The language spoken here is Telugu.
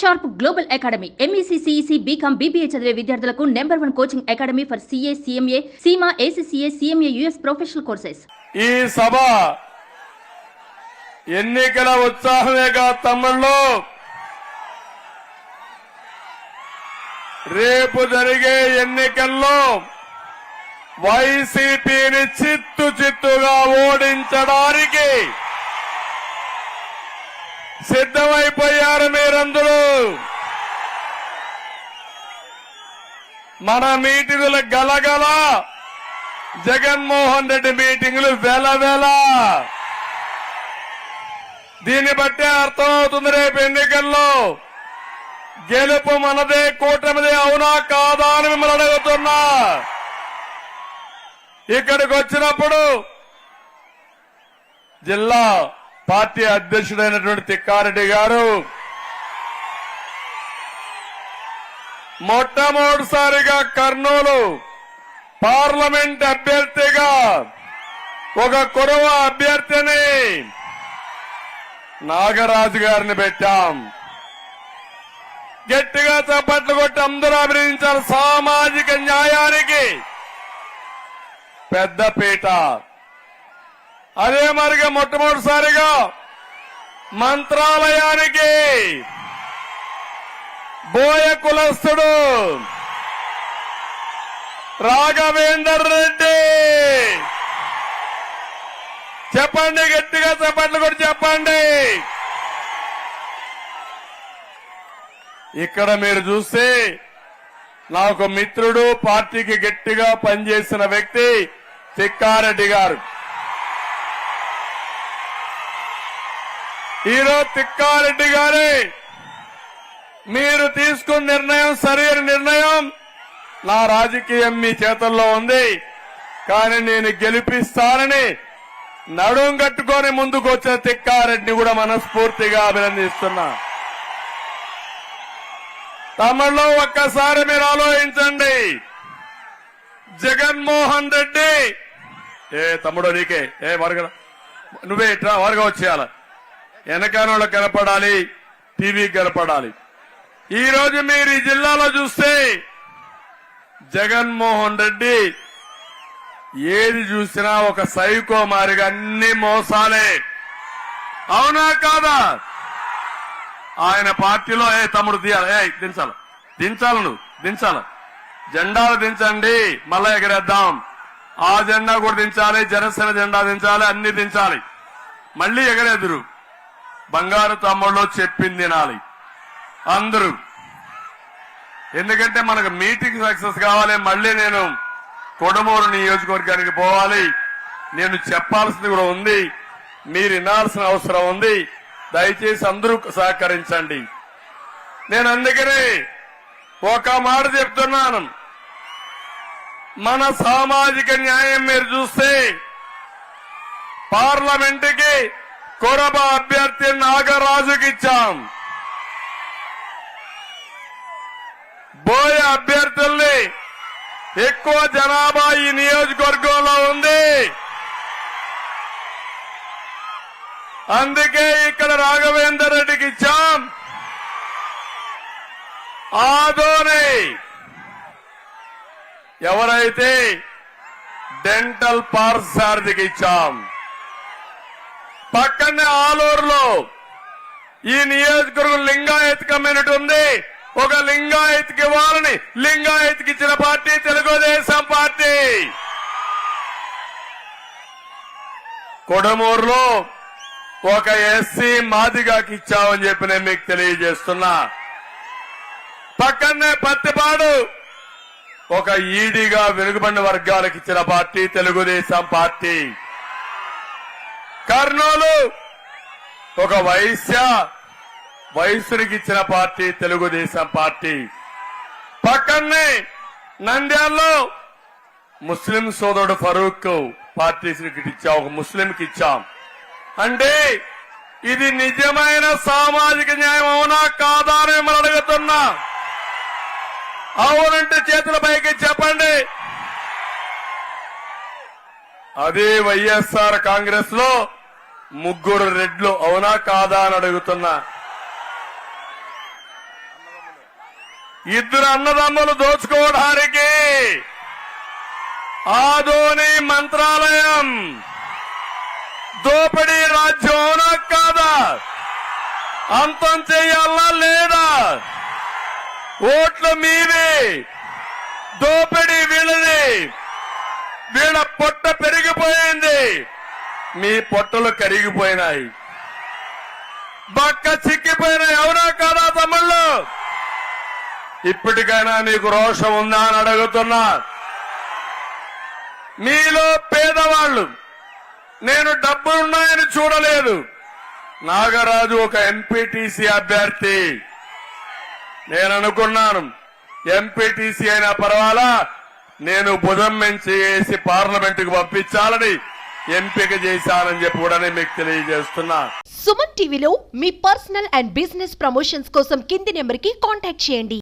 Sharp global academy MEC CEC BCom BBA చదివే విద్యార్థులకు number one coaching academy for CA CMA Seema ACCA CMA US professional courses ఈ సభ ఎన్నికల ఉత్సాహమేగా తమ్ముళ్ళు. రేపు జరిగే ఎన్నికల్లో వైసీపీని చిత్తు చిత్తుగా ఓడించడానికి సిద్ధమైపోయారు మీరందరూ. మన మీటింగులు గలగల జగన్మోహన్ రెడ్డి మీటింగులు వెల వెల దీన్ని అర్థం అవుతుంది రేపు ఎన్నికల్లో గెలుపు మనదే కూటమిదే అవునా కాదా అని మిమ్మల్ని అడుగుతున్నా. ఇక్కడికి వచ్చినప్పుడు జిల్లా పార్టీ అధ్యక్షుడైనటువంటి తిక్కారెడ్డి గారు మొట్టమొదటిసారిగా కర్నూలు పార్లమెంట్ అభ్యర్థిగా ఒక కురవ అభ్యర్థిని నాగరాజు గారిని పెట్టాం. గట్టిగా చప్పట్లు కొట్టి అందరూ అభినందించాలి సామాజిక న్యాయానికి పెద్దపీట అదే మరిగా మొట్టమొదటిసారిగా మంత్రాలయానికి బోయ కులస్తుడు రాఘవేందర్ రెడ్డి. చెప్పండి గట్టిగా చెప్పండి కూడా చెప్పండి. ఇక్కడ మీరు చూస్తే నాకు మిత్రుడు పార్టీకి గట్టిగా పనిచేసిన వ్యక్తి తిక్కారెడ్డి గారు. ఈరోజు తిక్కారెడ్డి గారే మీరు తీసుకున్న నిర్ణయం సరైన నిర్ణయం. నా రాజకీయం మీ చేతుల్లో ఉంది కానీ నేను గెలిపిస్తానని నడుం కట్టుకొని ముందుకు వచ్చిన తిక్కారెడ్డిని కూడా మనస్ఫూర్తిగా అభినందిస్తున్నా. తమలో ఒక్కసారి మీరు ఆలోచించండి. జగన్మోహన్ రెడ్డి ఏ తమ్ముడు నీకే ఏ వర్గ నువ్వే ఇట్లా వర్గ వచ్చేయాల. వెనకాలలో కనపడాలి టీవీ కనపడాలి. ఈ రోజు మీరు ఈ జిల్లాలో చూస్తే జగన్మోహన్ రెడ్డి ఏది చూసినా ఒక సైకో మారిగా అన్ని మోసాలే. అవునా కాదా? ఆయన పార్టీలో ఏ తమ్ముడు తీయాలి ఏ దించాలి. దించాలి నువ్వు దించాలి. జెండాలు దించండి మళ్ళా ఎగరేద్దాం. ఆ జెండా కూడా దించాలి జనసేన జెండా దించాలి అన్ని దించాలి. మళ్ళీ ఎగరేదురు. బంగారు తమ్ముళ్ళు చెప్పింది తినాలి. అందరూ. ఎందుకంటే మనకు మీటింగ్ సక్సెస్ కావాలి మళ్ళీ నేను కొడమూరు నియోజకవర్గానికి పోవాలి. నేను చెప్పాల్సింది కూడా ఉంది. మీరు వినాల్సిన అవసరం ఉంది. దయచేసి అందరూ సహకరించండి. నేను అందుకనే ఒక మాట చెప్తున్నాను. మన సామాజిక న్యాయం మీరు చూస్తే పార్లమెంటుకి కొరబ అభ్యర్థి నాగరాజుకిచ్చాం. బోయ అభ్యర్థుల్ని ఎక్కువ జనాభా ఈ నియోజకవర్గంలో ఉంది. అందుకే ఇక్కడ రాఘవేందర్ రెడ్డికి ఇచ్చాం ఆదోని. ఎవరైతే డెంటల్ పార్క్ పార్సారథికి ఇచ్చాం పక్కనే ఆలూరులో ఈ నియోజకవర్గం లింగాయత్ కమ్యూనిటీ ఉంది. ఒక లింగాయత్కి ఇవ్వాలని లింగాయత్కి ఇచ్చిన పార్టీ తెలుగుదేశం పార్టీ. కొడమూరులో ఒక ఎస్సీ మాదిగాకి ఇచ్చామని చెప్పి నేను మీకు తెలియజేస్తున్నా. పక్కనే పత్తిపాడు ఒక ఈడీగా వెనుకబడిన వర్గాలకు ఇచ్చిన పార్టీ తెలుగుదేశం పార్టీ. కర్నూలు. ఒక వైశ్య వయసునికి ఇచ్చిన పార్టీ తెలుగుదేశం పార్టీ. పక్కనే నంద్యాలలో ముస్లిం సోదరుడు ఫరూక్ పార్టీ ఇచ్చాం ఒక ముస్లింకి ఇచ్చాం. అంటే ఇది నిజమైన సామాజిక న్యాయం అవునా కాదా అని మిమ్మల్ని అడుగుతున్నా. అవునంటే చేతుల పైకి చెప్పండి. అదే వైఎస్ఆర్ కాంగ్రెస్లో ముగ్గురు రెడ్లు అవునా కాదా అని అడుగుతున్నా ఇద్దరు అన్నదమ్ములు దోచుకోవడానికి ఆదోని మంత్రాలయం. దోపిడీ రాజ్యం అవునా కాదా? అంతం చెయ్యాలా లేదా? ఓట్లు మీవి. దోపిడీ వీళ్ళది. వీళ్ళ పొట్ట పెరిగిపోయింది. మీ పొట్టలు కరిగిపోయినాయి. బక్క చిక్కిపోయినాయి ఎవరా కాదా తమ్ముళ్ళు? ఇప్పటికైనా మీకు రోషం ఉందా అని అడుగుతున్నా. మీలో పేదవాళ్ళు నేను డబ్బులున్నాయని చూడలేదు. నాగరాజు ఒక ఎంపీటీసీ అభ్యర్థి. నేను అనుకున్నాను ఎంపీటీసీ అయినా పర్వాలా నేను బుధం మెంచి వేసి పార్లమెంటుకు పంపించాలని. ఎంపిక చేశానని చెప్పి కూడా మీకు తెలియజేస్తున్నా. సుమన్ టీవీలో మీ పర్సనల్ అండ్ బిజినెస్ ప్రమోషన్స్ కోసం కింది నెంబర్కి కాంటాక్ట్ చేయండి.